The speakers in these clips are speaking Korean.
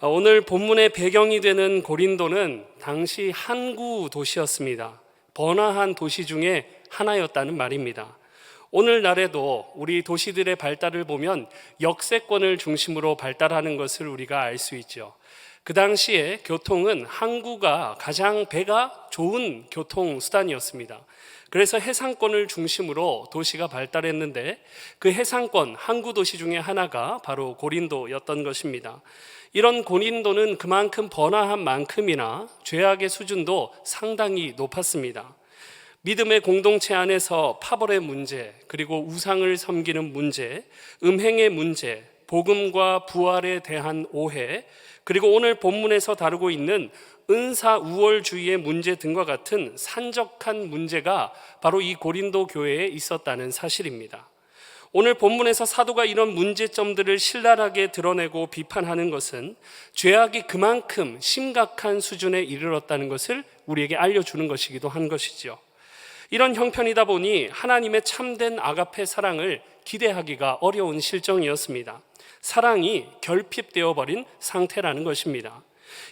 어, 오늘 본문의 배경이 되는 고린도는 당시 항구 도시였습니다. 번화한 도시 중에 하나였다는 말입니다. 오늘날에도 우리 도시들의 발달을 보면 역세권을 중심으로 발달하는 것을 우리가 알 수 있죠. 그 당시에 교통은 항구가 가장 배가 좋은 교통 수단이었습니다. 그래서 해상권을 중심으로 도시가 발달했는데 그 해상권 항구 도시 중에 하나가 바로 고린도였던 것입니다. 이런 고린도는 그만큼 번화한 만큼이나 죄악의 수준도 상당히 높았습니다. 믿음의 공동체 안에서 파벌의 문제, 그리고 우상을 섬기는 문제, 음행의 문제, 복음과 부활에 대한 오해, 그리고 오늘 본문에서 다루고 있는 은사 우월주의의 문제 등과 같은 산적한 문제가 바로 이 고린도 교회에 있었다는 사실입니다. 오늘 본문에서 사도가 이런 문제점들을 신랄하게 드러내고 비판하는 것은 죄악이 그만큼 심각한 수준에 이르렀다는 것을 우리에게 알려주는 것이기도 한 것이죠. 이런 형편이다 보니 하나님의 참된 아가페 사랑을 기대하기가 어려운 실정이었습니다. 사랑이 결핍되어 버린 상태라는 것입니다.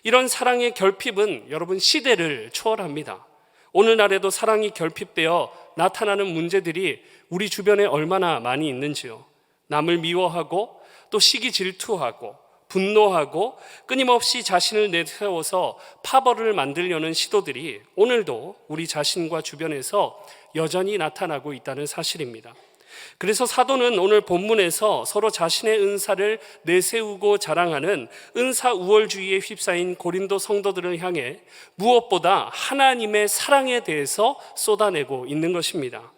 이런 사랑의 결핍은 여러분 시대를 초월합니다. 오늘날에도 사랑이 결핍되어 나타나는 문제들이 우리 주변에 얼마나 많이 있는지요. 남을 미워하고 또 시기 질투하고 분노하고 끊임없이 자신을 내세워서 파벌을 만들려는 시도들이 오늘도 우리 자신과 주변에서 여전히 나타나고 있다는 사실입니다. 그래서 사도는 오늘 본문에서 서로 자신의 은사를 내세우고 자랑하는 은사 우월주의에 휩싸인 고린도 성도들을 향해 무엇보다 하나님의 사랑에 대해서 쏟아내고 있는 것입니다.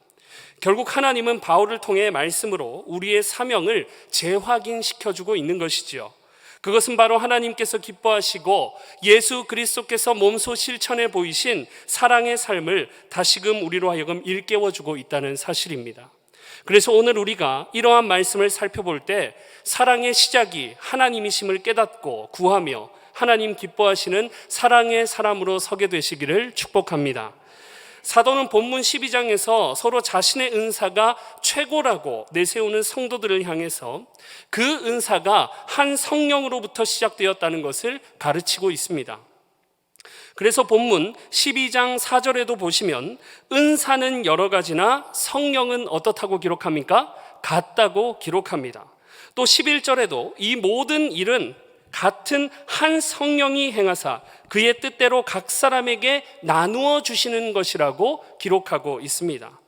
결국 하나님은 바울을 통해 말씀으로 우리의 사명을 재확인시켜주고 있는 것이지요. 그것은 바로 하나님께서 기뻐하시고 예수 그리스도께서 몸소 실천해 보이신 사랑의 삶을 다시금 우리로 하여금 일깨워주고 있다는 사실입니다. 그래서 오늘 우리가 이러한 말씀을 살펴볼 때 사랑의 시작이 하나님이심을 깨닫고 구하며 하나님 기뻐하시는 사랑의 사람으로 서게 되시기를 축복합니다. 사도는 본문 12장에서 서로 자신의 은사가 최고라고 내세우는 성도들을 향해서 그 은사가 한 성령으로부터 시작되었다는 것을 가르치고 있습니다. 그래서 본문 12장 4절에도 보시면 은사는 여러 가지나 성령은 어떻다고 기록합니까? 같다고 기록합니다. 또 11절에도 이 모든 일은 같은 한 성령이 행하사 그의 뜻대로 각 사람에게 나누어 주시는 것이라고 기록하고 있습니다.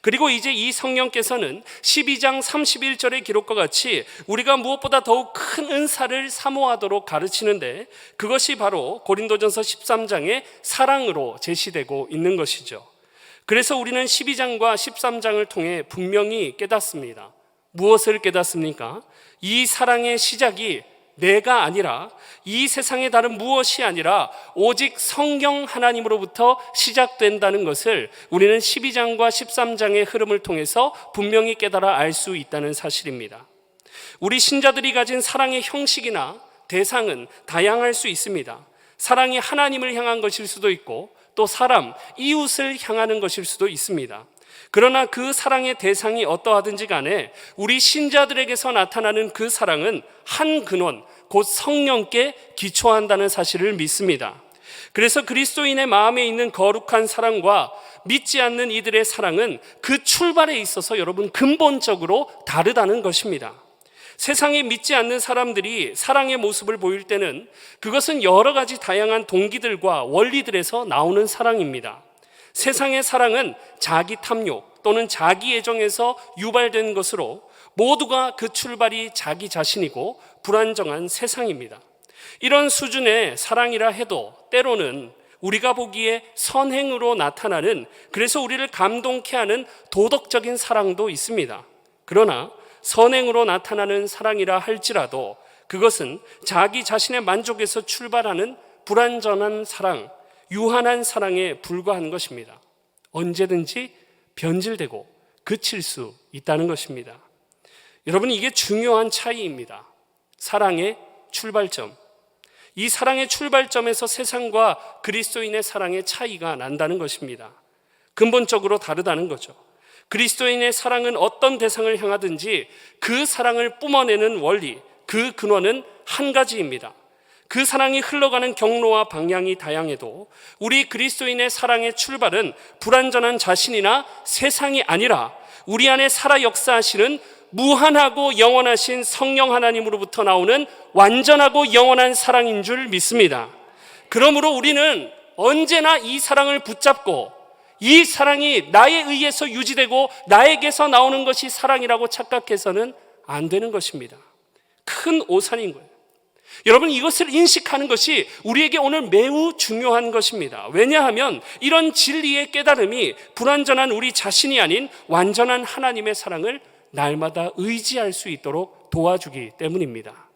그리고 이제 이 성령께서는 12장 31절의 기록과 같이 우리가 무엇보다 더욱 큰 은사를 사모하도록 가르치는데 그것이 바로 고린도전서 13장의 사랑으로 제시되고 있는 것이죠. 그래서 우리는 12장과 13장을 통해 분명히 깨닫습니다. 무엇을 깨닫습니까? 이 사랑의 시작이 내가 아니라 이 세상의 다른 무엇이 아니라 오직 성경 하나님으로부터 시작된다는 것을 우리는 12장과 13장의 흐름을 통해서 분명히 깨달아 알 수 있다는 사실입니다. 우리 신자들이 가진 사랑의 형식이나 대상은 다양할 수 있습니다. 사랑이 하나님을 향한 것일 수도 있고 또 사람, 이웃을 향하는 것일 수도 있습니다. 그러나 그 사랑의 대상이 어떠하든지 간에 우리 신자들에게서 나타나는 그 사랑은 한 근원, 곧 성령께 기초한다는 사실을 믿습니다. 그래서 그리스도인의 마음에 있는 거룩한 사랑과 믿지 않는 이들의 사랑은 그 출발에 있어서 여러분 근본적으로 다르다는 것입니다. 세상에 믿지 않는 사람들이 사랑의 모습을 보일 때는 그것은 여러 가지 다양한 동기들과 원리들에서 나오는 사랑입니다. 세상의 사랑은 자기 탐욕 또는 자기 애정에서 유발된 것으로 모두가 그 출발이 자기 자신이고 불안정한 세상입니다. 이런 수준의 사랑이라 해도 때로는 우리가 보기에 선행으로 나타나는 그래서 우리를 감동케 하는 도덕적인 사랑도 있습니다. 그러나 선행으로 나타나는 사랑이라 할지라도 그것은 자기 자신의 만족에서 출발하는 불완전한 사랑, 유한한 사랑에 불과한 것입니다. 언제든지 변질되고 그칠 수 있다는 것입니다. 여러분, 이게 중요한 차이입니다. 사랑의 출발점. 이 사랑의 출발점에서 세상과 그리스도인의 사랑의 차이가 난다는 것입니다. 근본적으로 다르다는 거죠. 그리스도인의 사랑은 어떤 대상을 향하든지 그 사랑을 뿜어내는 원리, 그 근원은 한 가지입니다. 그 사랑이 흘러가는 경로와 방향이 다양해도 우리 그리스도인의 사랑의 출발은 불완전한 자신이나 세상이 아니라 우리 안에 살아 역사하시는 무한하고 영원하신 성령 하나님으로부터 나오는 완전하고 영원한 사랑인 줄 믿습니다. 그러므로 우리는 언제나 이 사랑을 붙잡고 이 사랑이 나에 의해서 유지되고 나에게서 나오는 것이 사랑이라고 착각해서는 안 되는 것입니다. 큰 오산인 거예요. 여러분 이것을 인식하는 것이 우리에게 오늘 매우 중요한 것입니다. 왜냐하면 이런 진리의 깨달음이 불완전한 우리 자신이 아닌 완전한 하나님의 사랑을 날마다 의지할 수 있도록 도와주기 때문입니다.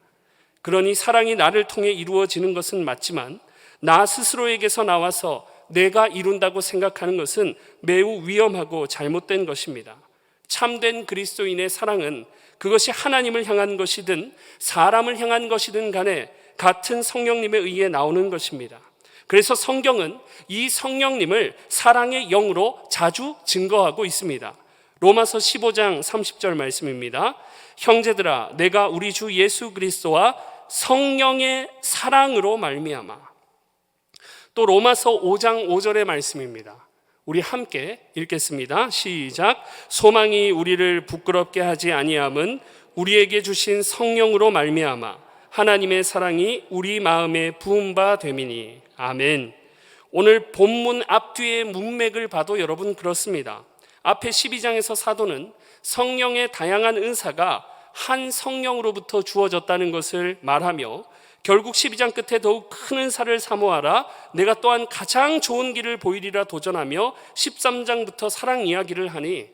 그러니 사랑이 나를 통해 이루어지는 것은 맞지만 나 스스로에게서 나와서 내가 이룬다고 생각하는 것은 매우 위험하고 잘못된 것입니다. 참된 그리스도인의 사랑은 그것이 하나님을 향한 것이든 사람을 향한 것이든 간에 같은 성령님에 의해 나오는 것입니다. 그래서 성경은 이 성령님을 사랑의 영으로 자주 증거하고 있습니다. 로마서 15장 30절 말씀입니다. 형제들아 내가 우리 주 예수 그리스도와 성령의 사랑으로 말미암아 또 로마서 5장 5절의 말씀입니다. 우리 함께 읽겠습니다. 시작. 소망이 우리를 부끄럽게 하지 아니함은 우리에게 주신 성령으로 말미암아 하나님의 사랑이 우리 마음에 부은 바 됨이니. 아멘. 오늘 본문 앞뒤의 문맥을 봐도 여러분 그렇습니다. 앞에 12장에서 사도는 성령의 다양한 은사가 한 성령으로부터 주어졌다는 것을 말하며 결국 12장 끝에 더욱 큰 은사를 사모하라 내가 또한 가장 좋은 길을 보이리라 도전하며 13장부터 사랑 이야기를 하니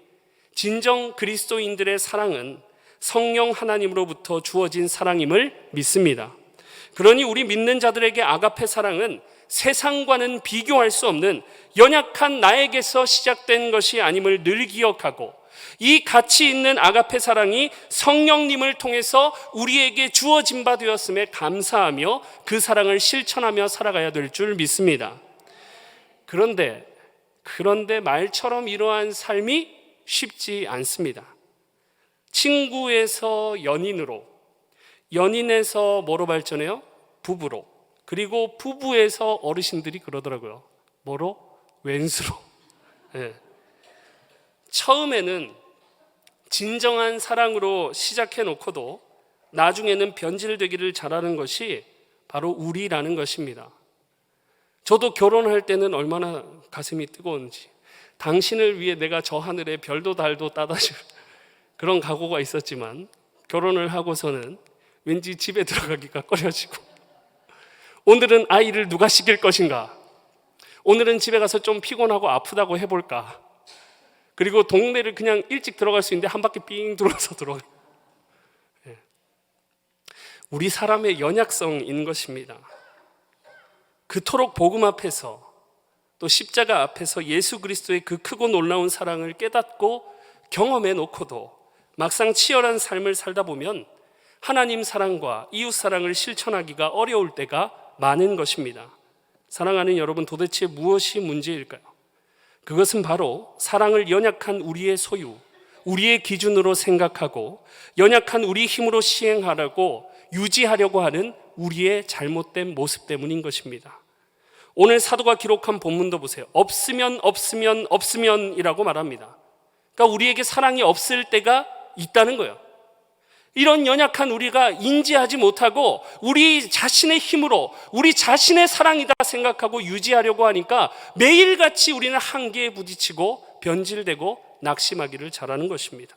진정 그리스도인들의 사랑은 성령 하나님으로부터 주어진 사랑임을 믿습니다. 그러니 우리 믿는 자들에게 아가페 사랑은 세상과는 비교할 수 없는 연약한 나에게서 시작된 것이 아님을 늘 기억하고 이 가치 있는 아가페 사랑이 성령님을 통해서 우리에게 주어진 바 되었음에 감사하며 그 사랑을 실천하며 살아가야 될 줄 믿습니다. 그런데 그런데 말처럼 이러한 삶이 쉽지 않습니다. 친구에서 연인으로 연인에서 뭐로 발전해요? 부부로 그리고 부부에서 어르신들이 그러더라고요. 뭐로? 왼수로. 네. 처음에는 진정한 사랑으로 시작해 놓고도 나중에는 변질되기를 잘하는 것이 바로 우리라는 것입니다. 저도 결혼할 때는 얼마나 가슴이 뜨거운지 당신을 위해 내가 저 하늘에 별도 달도 따다 줄 그런 각오가 있었지만 결혼을 하고서는 왠지 집에 들어가기가 꺼려지고 오늘은 아이를 누가 시킬 것인가 오늘은 집에 가서 좀 피곤하고 아프다고 해볼까 그리고 동네를 그냥 일찍 들어갈 수 있는데 한 바퀴 삥 돌아서 들어가. 예. 우리 사람의 연약성인 것입니다. 그토록 복음 앞에서 또 십자가 앞에서 예수 그리스도의 그 크고 놀라운 사랑을 깨닫고 경험해 놓고도 막상 치열한 삶을 살다 보면 하나님 사랑과 이웃 사랑을 실천하기가 어려울 때가 많은 것입니다. 사랑하는 여러분 도대체 무엇이 문제일까요? 그것은 바로 사랑을 연약한 우리의 소유, 우리의 기준으로 생각하고 연약한 우리 힘으로 시행하려고 유지하려고 하는 우리의 잘못된 모습 때문인 것입니다. 오늘 사도가 기록한 본문도 보세요. 없으면 없으면 없으면이라고 말합니다. 그러니까 우리에게 사랑이 없을 때가 있다는 거예요. 이런 연약한 우리가 인지하지 못하고 우리 자신의 힘으로 우리 자신의 사랑이다 생각하고 유지하려고 하니까 매일같이 우리는 한계에 부딪히고 변질되고 낙심하기를 잘하는 것입니다.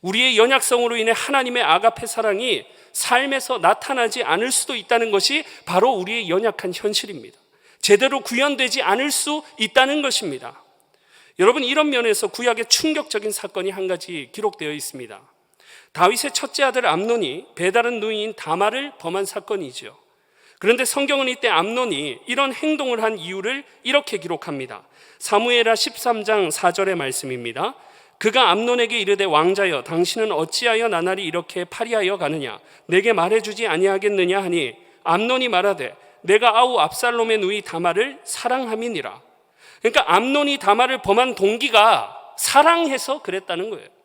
우리의 연약성으로 인해 하나님의 아가페 사랑이 삶에서 나타나지 않을 수도 있다는 것이 바로 우리의 연약한 현실입니다. 제대로 구현되지 않을 수 있다는 것입니다. 여러분 이런 면에서 구약의 충격적인 사건이 한 가지 기록되어 있습니다. 다윗의 첫째 아들 암논이 배다른 누이인 다마를 범한 사건이죠. 그런데 성경은 이때 암논이 이런 행동을 한 이유를 이렇게 기록합니다. 사무엘하 13장 4절의 말씀입니다. 그가 암논에게 이르되 왕자여 당신은 어찌하여 나날이 이렇게 파리하여 가느냐 내게 말해 주지 아니하겠느냐 하니 암논이 말하되 내가 아우 압살롬의 누이 다마를 사랑함이니라. 그러니까 암논이 다마를 범한 동기가 사랑해서 그랬다는 거예요.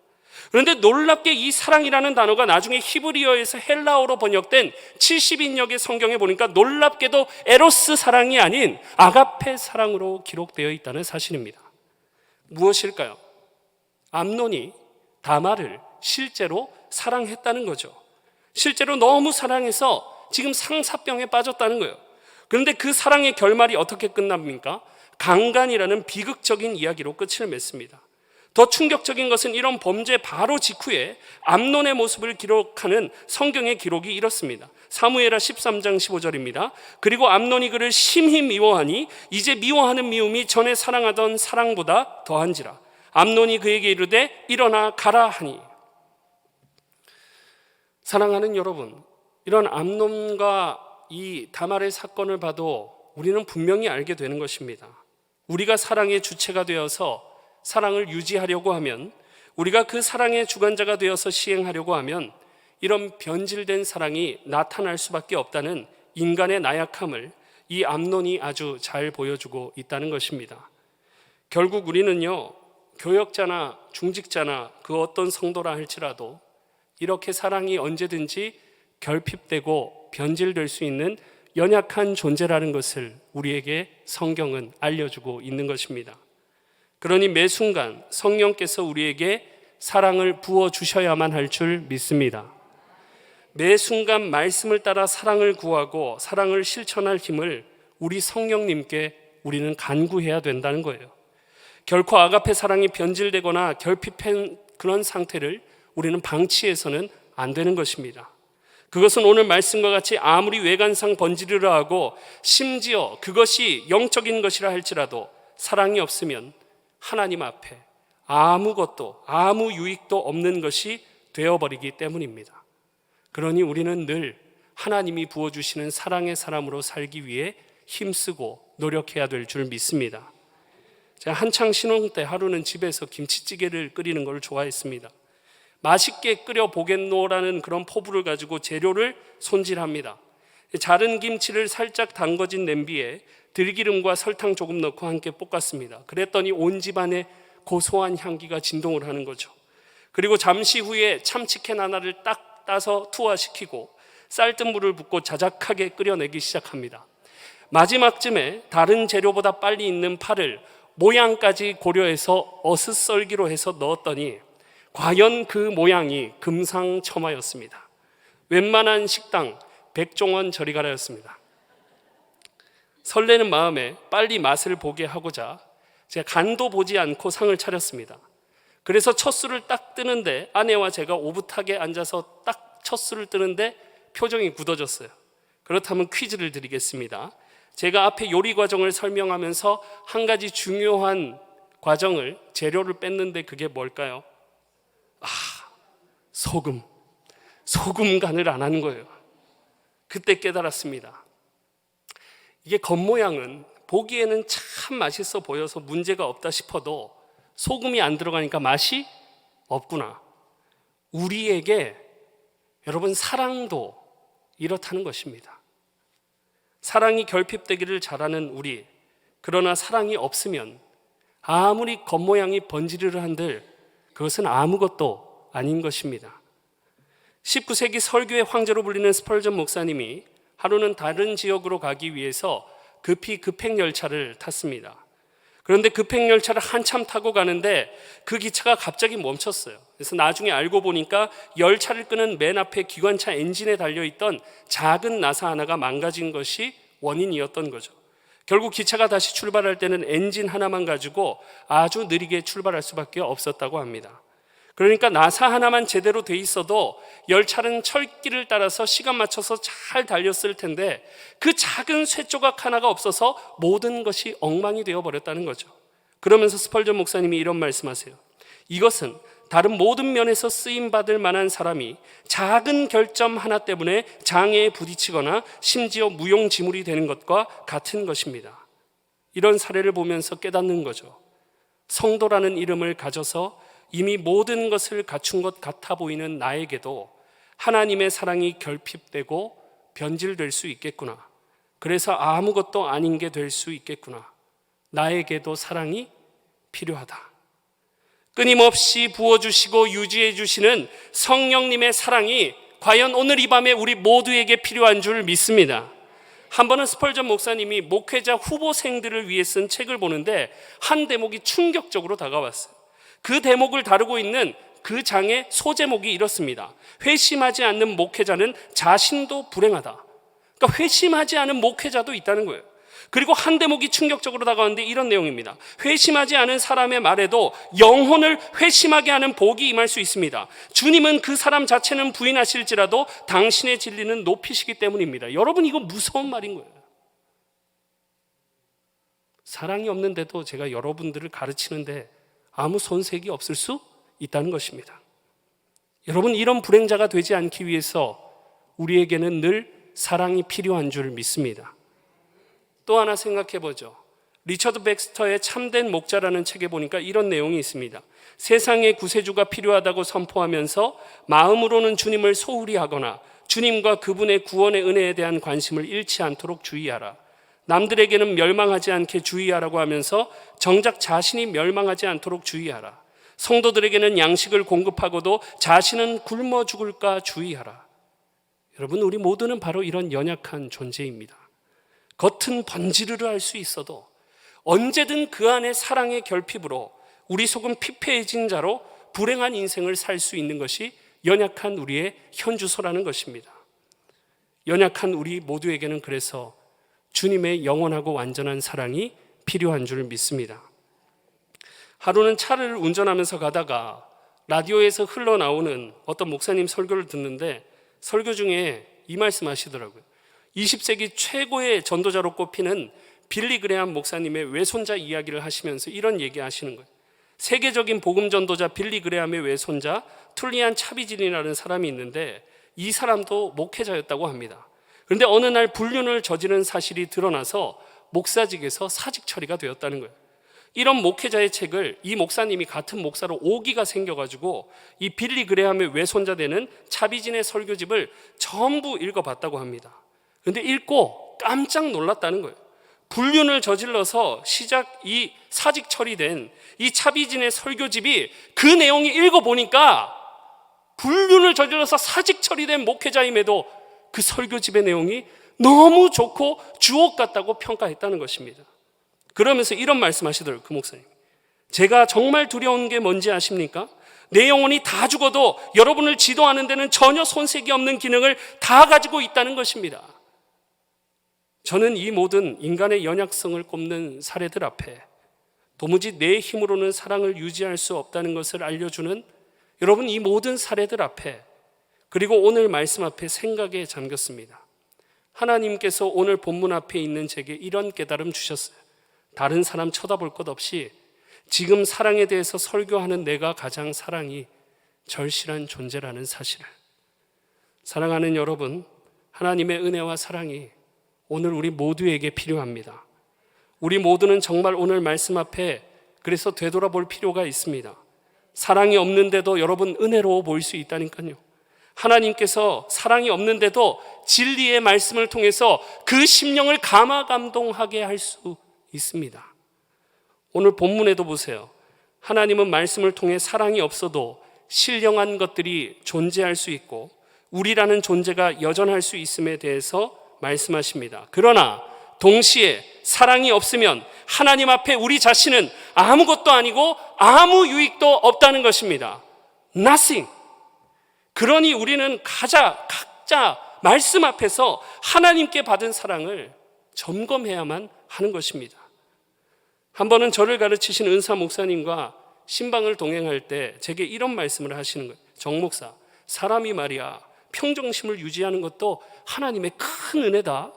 그런데 놀랍게 이 사랑이라는 단어가 나중에 히브리어에서 헬라어로 번역된 70인역의 성경에 보니까 놀랍게도 에로스 사랑이 아닌 아가페 사랑으로 기록되어 있다는 사실입니다. 무엇일까요? 암논이 다마를 실제로 사랑했다는 거죠. 실제로 너무 사랑해서 지금 상사병에 빠졌다는 거예요. 그런데 그 사랑의 결말이 어떻게 끝납니까? 강간이라는 비극적인 이야기로 끝을 맺습니다. 더 충격적인 것은 이런 범죄 바로 직후에 암론의 모습을 기록하는 성경의 기록이 이렇습니다. 사무엘하 13장 15절입니다. 그리고 암론이 그를 심히 미워하니 이제 미워하는 미움이 전에 사랑하던 사랑보다 더한지라. 암론이 그에게 이르되 일어나 가라 하니. 사랑하는 여러분, 이런 암론과 이 다말의 사건을 봐도 우리는 분명히 알게 되는 것입니다. 우리가 사랑의 주체가 되어서 사랑을 유지하려고 하면 우리가 그 사랑의 주관자가 되어서 시행하려고 하면 이런 변질된 사랑이 나타날 수밖에 없다는 인간의 나약함을 이 암론이 아주 잘 보여주고 있다는 것입니다. 결국 우리는요, 교역자나 중직자나 그 어떤 성도라 할지라도 이렇게 사랑이 언제든지 결핍되고 변질될 수 있는 연약한 존재라는 것을 우리에게 성경은 알려주고 있는 것입니다. 그러니 매 순간 성령께서 우리에게 사랑을 부어 주셔야만 할 줄 믿습니다. 매 순간 말씀을 따라 사랑을 구하고 사랑을 실천할 힘을 우리 성령님께 우리는 간구해야 된다는 거예요. 결코 아가페 사랑이 변질되거나 결핍한 그런 상태를 우리는 방치해서는 안 되는 것입니다. 그것은 오늘 말씀과 같이 아무리 외관상 번지르르 하고 심지어 그것이 영적인 것이라 할지라도 사랑이 없으면 하나님 앞에 아무것도 아무 유익도 없는 것이 되어버리기 때문입니다. 그러니 우리는 늘 하나님이 부어주시는 사랑의 사람으로 살기 위해 힘쓰고 노력해야 될 줄 믿습니다. 제가 한창 신혼 때 하루는 집에서 김치찌개를 끓이는 걸 좋아했습니다. 맛있게 끓여 보겠노라는 그런 포부를 가지고 재료를 손질합니다. 자른 김치를 살짝 담궈진 냄비에 들기름과 설탕 조금 넣고 함께 볶았습니다. 그랬더니 온 집안에 고소한 향기가 진동을 하는 거죠. 그리고 잠시 후에 참치캔 하나를 딱 따서 투하시키고 쌀뜨물을 붓고 자작하게 끓여내기 시작합니다. 마지막쯤에 다른 재료보다 빨리 익는 파를 모양까지 고려해서 어슷썰기로 해서 넣었더니 과연 그 모양이 금상첨화였습니다. 웬만한 식당 백종원 저리가라였습니다. 설레는 마음에 빨리 맛을 보게 하고자 제가 간도 보지 않고 상을 차렸습니다. 그래서 첫 술을 딱 뜨는데 아내와 제가 오붓하게 앉아서 딱 첫 술을 뜨는데 표정이 굳어졌어요. 그렇다면 퀴즈를 드리겠습니다. 제가 앞에 요리 과정을 설명하면서 한 가지 중요한 과정을 재료를 뺐는데 그게 뭘까요? 아, 소금. 소금 간을 안 하는 거예요. 그때 깨달았습니다. 이게 겉모양은 보기에는 참 맛있어 보여서 문제가 없다 싶어도 소금이 안 들어가니까 맛이 없구나. 우리에게 여러분 사랑도 이렇다는 것입니다. 사랑이 결핍되기를 잘하는 우리, 그러나 사랑이 없으면 아무리 겉모양이 번지르르 한들 그것은 아무것도 아닌 것입니다. 19세기 설교의 황제로 불리는 스펄전 목사님이 하루는 다른 지역으로 가기 위해서 급히 급행 열차를 탔습니다. 그런데 급행 열차를 한참 타고 가는데 그 기차가 갑자기 멈췄어요. 그래서 나중에 알고 보니까 열차를 끄는 맨 앞에 기관차 엔진에 달려 있던 작은 나사 하나가 망가진 것이 원인이었던 거죠. 결국 기차가 다시 출발할 때는 엔진 하나만 가지고 아주 느리게 출발할 수밖에 없었다고 합니다. 그러니까 나사 하나만 제대로 돼 있어도 열차는 철길을 따라서 시간 맞춰서 잘 달렸을 텐데 그 작은 쇠 조각 하나가 없어서 모든 것이 엉망이 되어 버렸다는 거죠. 그러면서 스펄전 목사님이 이런 말씀하세요. 이것은 다른 모든 면에서 쓰임 받을 만한 사람이 작은 결점 하나 때문에 장애에 부딪히거나 심지어 무용지물이 되는 것과 같은 것입니다. 이런 사례를 보면서 깨닫는 거죠. 성도라는 이름을 가져서 이미 모든 것을 갖춘 것 같아 보이는 나에게도 하나님의 사랑이 결핍되고 변질될 수 있겠구나. 그래서 아무것도 아닌 게 될 수 있겠구나. 나에게도 사랑이 필요하다. 끊임없이 부어주시고 유지해주시는 성령님의 사랑이 과연 오늘 이 밤에 우리 모두에게 필요한 줄 믿습니다. 한 번은 스펄전 목사님이 목회자 후보생들을 위해 쓴 책을 보는데 한 대목이 충격적으로 다가왔어요. 그 대목을 다루고 있는 그 장의 소제목이 이렇습니다. 회심하지 않는 목회자는 자신도 불행하다. 그러니까 회심하지 않은 목회자도 있다는 거예요. 그리고 한 대목이 충격적으로 다가왔는데 이런 내용입니다. 회심하지 않은 사람의 말에도 영혼을 회심하게 하는 복이 임할 수 있습니다. 주님은 그 사람 자체는 부인하실지라도 당신의 진리는 높이시기 때문입니다. 여러분 이거 무서운 말인 거예요. 사랑이 없는데도 제가 여러분들을 가르치는데 아무 손색이 없을 수 있다는 것입니다. 여러분 이런 불행자가 되지 않기 위해서 우리에게는 늘 사랑이 필요한 줄 믿습니다. 또 하나 생각해 보죠. 리처드 백스터의 참된 목자라는 책에 보니까 이런 내용이 있습니다. 세상에 구세주가 필요하다고 선포하면서 마음으로는 주님을 소홀히 하거나 주님과 그분의 구원의 은혜에 대한 관심을 잃지 않도록 주의하라. 남들에게는 멸망하지 않게 주의하라고 하면서 정작 자신이 멸망하지 않도록 주의하라. 성도들에게는 양식을 공급하고도 자신은 굶어 죽을까 주의하라. 여러분, 우리 모두는 바로 이런 연약한 존재입니다. 겉은 번지르르 할 수 있어도 언제든 그 안에 사랑의 결핍으로 우리 속은 피폐해진 자로 불행한 인생을 살 수 있는 것이 연약한 우리의 현주소라는 것입니다. 연약한 우리 모두에게는 그래서 주님의 영원하고 완전한 사랑이 필요한 줄 믿습니다. 하루는 차를 운전하면서 가다가 라디오에서 흘러나오는 어떤 목사님 설교를 듣는데 설교 중에 이 말씀 하시더라고요. 20세기 최고의 전도자로 꼽히는 빌리 그레함 목사님의 외손자 이야기를 하시면서 이런 얘기 하시는 거예요. 세계적인 복음 전도자 빌리 그레함의 외손자 툴리안 차비진이라는 사람이 있는데 이 사람도 목회자였다고 합니다. 그런데 어느 날 불륜을 저지른 사실이 드러나서 목사직에서 사직 처리가 되었다는 거예요. 이런 목회자의 책을 이 목사님이 같은 목사로 오기가 생겨가지고 이 빌리 그레함의 외손자 되는 차비진의 설교집을 전부 읽어봤다고 합니다. 근데 읽고 깜짝 놀랐다는 거예요. 불륜을 저질러서 시작 이 사직 처리된 이 차비진의 설교집이 그 내용이 읽어보니까 불륜을 저질러서 사직 처리된 목회자임에도 그 설교집의 내용이 너무 좋고 주옥 같다고 평가했다는 것입니다. 그러면서 이런 말씀하시더라고요, 그 목사님. 제가 정말 두려운 게 뭔지 아십니까? 내 영혼이 다 죽어도 여러분을 지도하는 데는 전혀 손색이 없는 기능을 다 가지고 있다는 것입니다. 저는 이 모든 인간의 연약성을 꼽는 사례들 앞에 도무지 내 힘으로는 사랑을 유지할 수 없다는 것을 알려주는 여러분 이 모든 사례들 앞에 그리고 오늘 말씀 앞에 생각에 잠겼습니다. 하나님께서 오늘 본문 앞에 있는 제게 이런 깨달음 주셨어요. 다른 사람 쳐다볼 것 없이 지금 사랑에 대해서 설교하는 내가 가장 사랑이 절실한 존재라는 사실을. 사랑하는 여러분, 하나님의 은혜와 사랑이 오늘 우리 모두에게 필요합니다. 우리 모두는 정말 오늘 말씀 앞에 그래서 되돌아볼 필요가 있습니다. 사랑이 없는데도 여러분 은혜로워 보일 수 있다니까요. 하나님께서 사랑이 없는데도 진리의 말씀을 통해서 그 심령을 감화 감동하게 할 수 있습니다. 오늘 본문에도 보세요. 하나님은 말씀을 통해 사랑이 없어도 신령한 것들이 존재할 수 있고 우리라는 존재가 여전할 수 있음에 대해서 말씀하십니다. 그러나 동시에 사랑이 없으면 하나님 앞에 우리 자신은 아무것도 아니고 아무 유익도 없다는 것입니다. Nothing. 그러니 우리는 가자, 각자 말씀 앞에서 하나님께 받은 사랑을 점검해야만 하는 것입니다. 한 번은 저를 가르치신 은사 목사님과 신방을 동행할 때 제게 이런 말씀을 하시는 거예요. 정 목사, 사람이 말이야 평정심을 유지하는 것도 하나님의 큰 은혜다.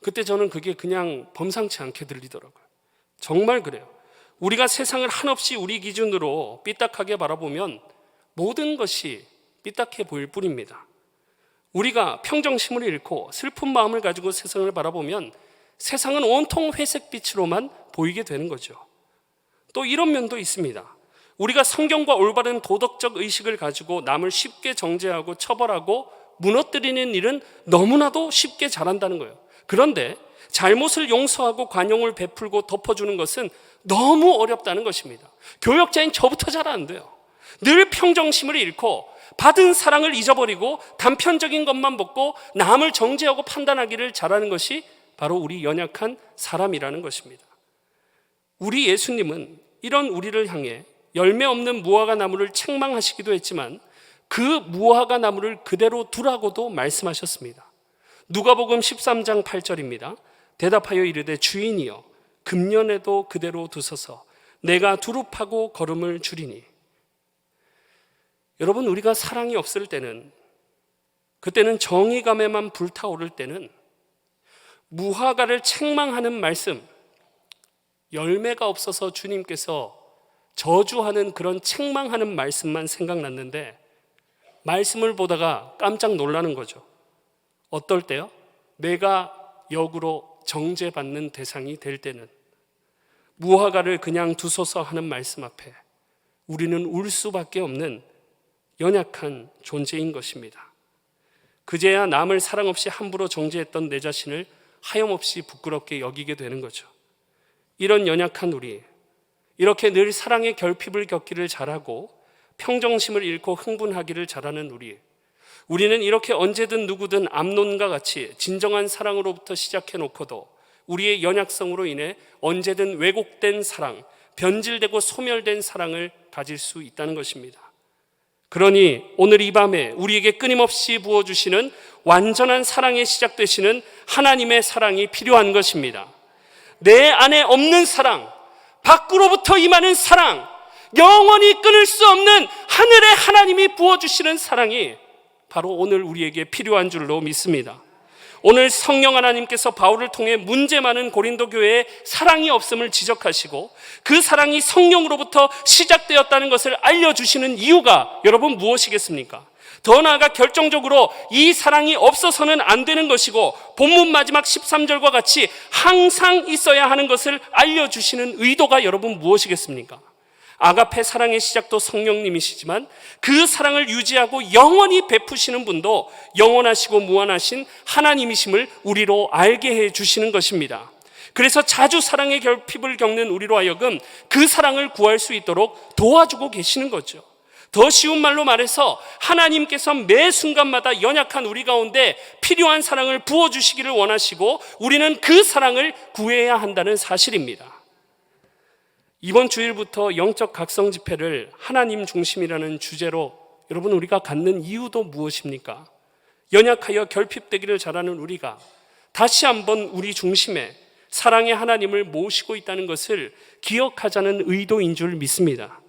그때 저는 그게 그냥 범상치 않게 들리더라고요. 정말 그래요. 우리가 세상을 한없이 우리 기준으로 삐딱하게 바라보면 모든 것이 삐딱해 보일 뿐입니다. 우리가 평정심을 잃고 슬픈 마음을 가지고 세상을 바라보면 세상은 온통 회색빛으로만 보이게 되는 거죠. 또 이런 면도 있습니다. 우리가 성경과 올바른 도덕적 의식을 가지고 남을 쉽게 정죄하고 처벌하고 무너뜨리는 일은 너무나도 쉽게 잘한다는 거예요. 그런데 잘못을 용서하고 관용을 베풀고 덮어주는 것은 너무 어렵다는 것입니다. 교역자인 저부터 잘 안 돼요. 늘 평정심을 잃고 받은 사랑을 잊어버리고 단편적인 것만 보고 남을 정죄하고 판단하기를 잘하는 것이 바로 우리 연약한 사람이라는 것입니다. 우리 예수님은 이런 우리를 향해 열매 없는 무화과 나무를 책망하시기도 했지만 그 무화과 나무를 그대로 두라고도 말씀하셨습니다. 누가복음 13장 8절입니다. 대답하여 이르되 주인이여 금년에도 그대로 두소서 내가 두릅하고 걸음을 줄이니 여러분 우리가 사랑이 없을 때는 그때는 정의감에만 불타오를 때는 무화과를 책망하는 말씀 열매가 없어서 주님께서 저주하는 그런 책망하는 말씀만 생각났는데 말씀을 보다가 깜짝 놀라는 거죠. 어떨 때요? 내가 역으로 정죄받는 대상이 될 때는 무화과를 그냥 두소서 하는 말씀 앞에 우리는 울 수밖에 없는 연약한 존재인 것입니다. 그제야 남을 사랑 없이 함부로 정죄했던 내 자신을 하염없이 부끄럽게 여기게 되는 거죠. 이런 연약한 우리, 이렇게 늘 사랑의 결핍을 겪기를 잘하고 평정심을 잃고 흥분하기를 잘하는 우리, 우리는 이렇게 언제든 누구든 암론과 같이 진정한 사랑으로부터 시작해 놓고도 우리의 연약성으로 인해 언제든 왜곡된 사랑, 변질되고 소멸된 사랑을 가질 수 있다는 것입니다. 그러니 오늘 이 밤에 우리에게 끊임없이 부어주시는 완전한 사랑의 시작 되시는 하나님의 사랑이 필요한 것입니다. 내 안에 없는 사랑, 밖으로부터 임하는 사랑, 영원히 끊을 수 없는 하늘의 하나님이 부어주시는 사랑이 바로 오늘 우리에게 필요한 줄로 믿습니다. 오늘 성령 하나님께서 바울을 통해 문제 많은 고린도 교회에 사랑이 없음을 지적하시고 그 사랑이 성령으로부터 시작되었다는 것을 알려주시는 이유가 여러분 무엇이겠습니까? 더 나아가 결정적으로 이 사랑이 없어서는 안 되는 것이고 본문 마지막 13절과 같이 항상 있어야 하는 것을 알려주시는 의도가 여러분 무엇이겠습니까? 아가페 사랑의 시작도 성령님이시지만 그 사랑을 유지하고 영원히 베푸시는 분도 영원하시고 무한하신 하나님이심을 우리로 알게 해 주시는 것입니다. 그래서 자주 사랑의 결핍을 겪는 우리로 하여금 그 사랑을 구할 수 있도록 도와주고 계시는 거죠. 더 쉬운 말로 말해서 하나님께서 매 순간마다 연약한 우리 가운데 필요한 사랑을 부어주시기를 원하시고 우리는 그 사랑을 구해야 한다는 사실입니다. 이번 주일부터 영적 각성 집회를 하나님 중심이라는 주제로 여러분 우리가 갖는 이유도 무엇입니까? 연약하여 결핍되기를 잘하는 우리가 다시 한번 우리 중심에 사랑의 하나님을 모시고 있다는 것을 기억하자는 의도인 줄 믿습니다.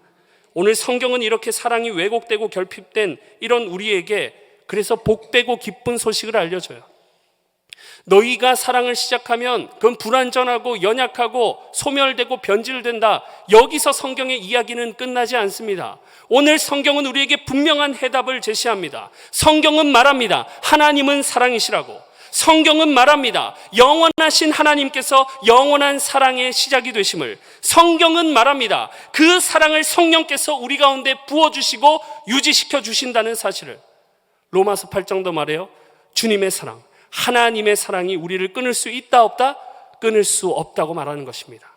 오늘 성경은 이렇게 사랑이 왜곡되고 결핍된 이런 우리에게 그래서 복되고 기쁜 소식을 알려줘요. 너희가 사랑을 시작하면 그건 불완전하고 연약하고 소멸되고 변질된다. 여기서 성경의 이야기는 끝나지 않습니다. 오늘 성경은 우리에게 분명한 해답을 제시합니다. 성경은 말합니다. 하나님은 사랑이시라고. 성경은 말합니다. 영원하신 하나님께서 영원한 사랑의 시작이 되심을. 성경은 말합니다. 그 사랑을 성령께서 우리 가운데 부어주시고 유지시켜 주신다는 사실을. 로마서 8장도 말해요. 주님의 사랑. 하나님의 사랑이 우리를 끊을 수 있다 없다? 끊을 수 없다고 말하는 것입니다.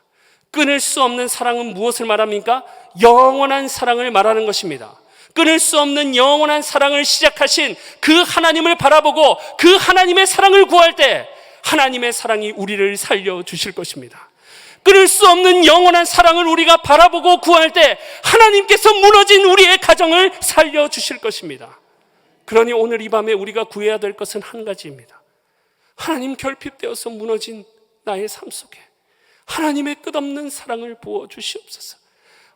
끊을 수 없는 사랑은 무엇을 말합니까? 영원한 사랑을 말하는 것입니다. 끊을 수 없는 영원한 사랑을 시작하신 그 하나님을 바라보고 그 하나님의 사랑을 구할 때 하나님의 사랑이 우리를 살려 주실 것입니다. 끊을 수 없는 영원한 사랑을 우리가 바라보고 구할 때 하나님께서 무너진 우리의 가정을 살려 주실 것입니다. 그러니 오늘 이 밤에 우리가 구해야 될 것은 한 가지입니다. 하나님 결핍되어서 무너진 나의 삶 속에 하나님의 끝없는 사랑을 부어 주시옵소서.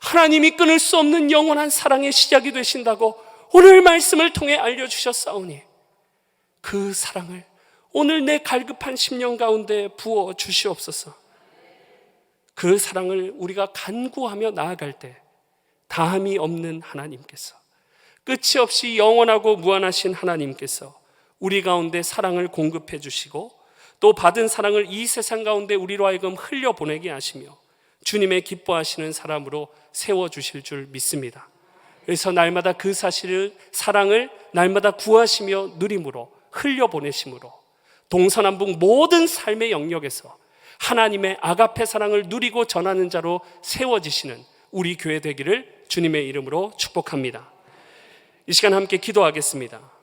하나님이 끊을 수 없는 영원한 사랑의 시작이 되신다고 오늘 말씀을 통해 알려주셨사오니 그 사랑을 오늘 내 갈급한 심령 가운데 부어 주시옵소서. 그 사랑을 우리가 간구하며 나아갈 때 다함이 없는 하나님께서 끝이 없이 영원하고 무한하신 하나님께서 우리 가운데 사랑을 공급해 주시고 또 받은 사랑을 이 세상 가운데 우리로 하여금 흘려 보내게 하시며 주님의 기뻐하시는 사람으로 세워 주실 줄 믿습니다. 그래서 날마다 그 사실을 사랑을 날마다 구하시며 누림으로 흘려 보내심으로 동서남북 모든 삶의 영역에서 하나님의 아가페 사랑을 누리고 전하는 자로 세워지시는 우리 교회 되기를 주님의 이름으로 축복합니다. 이 시간 함께 기도하겠습니다.